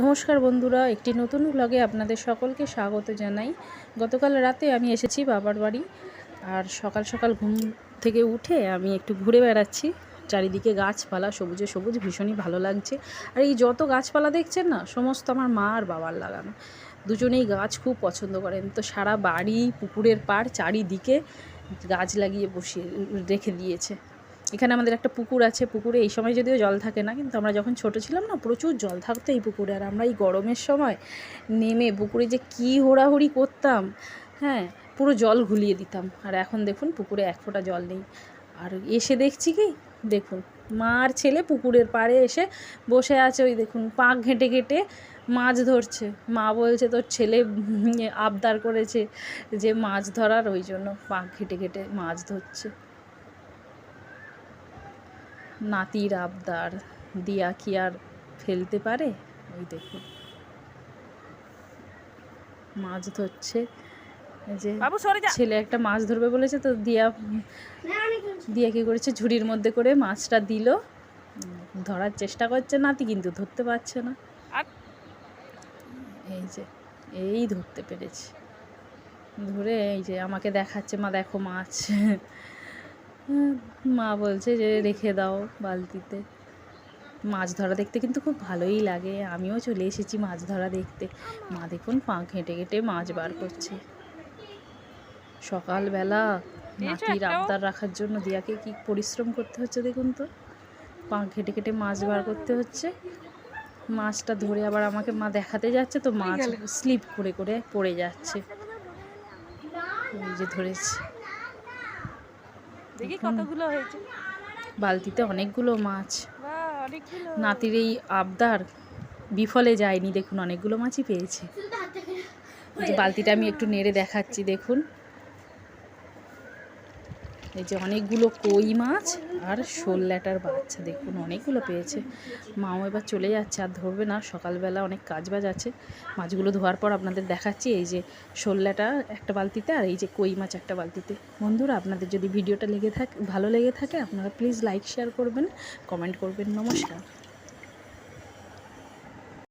নমস্কার বন্ধুরা, একটি নতুন ব্লগে আপনাদের সকলকে স্বাগত জানাই। গতকাল রাতে আমি এসেছি বাবার বাড়ি, আর সকাল সকাল ঘুম থেকে উঠে আমি একটু ঘুরে বেড়াচ্ছি। চারিদিকে গাছপালা, সবুজে সবুজ, ভীষণই ভালো লাগছে। আর এই যত গাছপালা দেখছেন না, সমস্ত আমার মা আর বাবার লাগানো। দুজনেই গাছ খুব পছন্দ করেন। তো সারা বাড়ি, পুকুরের পাড়, চারিদিকে গাছ লাগিয়ে বসিয়ে রেখে দিয়েছে। এখানে আমাদের একটা পুকুর আছে, পুকুরে এই সময় যদিও জল থাকে না, কিন্তু আমরা যখন ছোট ছিলাম না, প্রচুর জল থাকতো এই পুকুরে। আর আমরা এই গরমের সময় নেমে পুকুরে যে কী হোড়াহুড়ি করতাম হ্যাঁ পুরো জল ঘুলিয়ে দিতাম। আর এখন দেখুন, পুকুরে এক ফোঁটা জল নেই। আর এসে দেখছি কি? দেখুন মা আর ছেলে পুকুরের পাড়ে এসে বসে আছে ওই দেখুন পাক ঘেঁটে ঘেঁটে মাছ ধরছে। মা বলছে, তোর ছেলে আবদার করেছে যে মাছ ধরার, ওই জন্য পাক ঘেঁটে ঘেঁটে মাছ ধরছে। নাতির আবদার দিয়া কি আর ফেলতে পারে? ওই দেখুন। মাছ ধরছে। এই যে বাবু সরে যা। ছেলে একটা মাছ ধরবে বলেছে তো দিয়া দিয়া কি করেছে? ঝুড়ির মধ্যে করে মাছটা দিল। ধরার চেষ্টা করছে। নাতি কিন্তু ধরতে পারছে না। এই যে এই ধরতে পেরেছি। ধরে এই যে আমাকে দেখাচ্ছে মা দেখো মাছ। মা বলছে যে রেখে দাও বালতিতে। মাছ ধরা দেখতে কিন্তু খুব ভালোই লাগে। আমিও চলে এসেছি মাছ ধরা দেখতে। মা দেখুন পা ঘেঁটে ঘেঁটে মাছ বার করছে। সকালবেলা নাতির আবদার রাখার জন্য দিয়াকে কি পরিশ্রম করতে হচ্ছে দেখুন তো? পা ঘেঁটে ঘেঁটে মাছ বার করতে হচ্ছে। মাছটা ধরে আবার আমাকে মা দেখাতে যাচ্ছে তো মাছ স্লিপ করে করে পড়ে যাচ্ছে। যে ধরেছি। দেখি কতগুলো হয়েছে। বালতিতে অনেকগুলো মাছ। নাতির এই আবদার বিফলে যায়নি। দেখুন অনেকগুলো মাছই পেয়েছে। বালতিটা আমি একটু নেড়ে দেখাচ্ছি দেখুন। এই যে অনেকগুলো কই মাছ আর শোল্লাটার বাচ্চা, দেখুন অনেকগুলো পেয়েছে। মাও এবার চলে যাচ্ছে, আর ধরবে না, সকালবেলা অনেক কাজ বাজ আছে। মাছগুলো ধোয়ার পর আপনাদের দেখাচ্ছি, এই যে শোল্লাটা একটা বালতিতে আর এই যে কই মাছ একটা বালতিতে। বন্ধুরা, আপনাদের যদি ভিডিওটা লেগে থাকে, ভালো লেগে থাকে, আপনারা প্লিজ লাইক শেয়ার করবেন কমেন্ট করবেন, নমস্কার।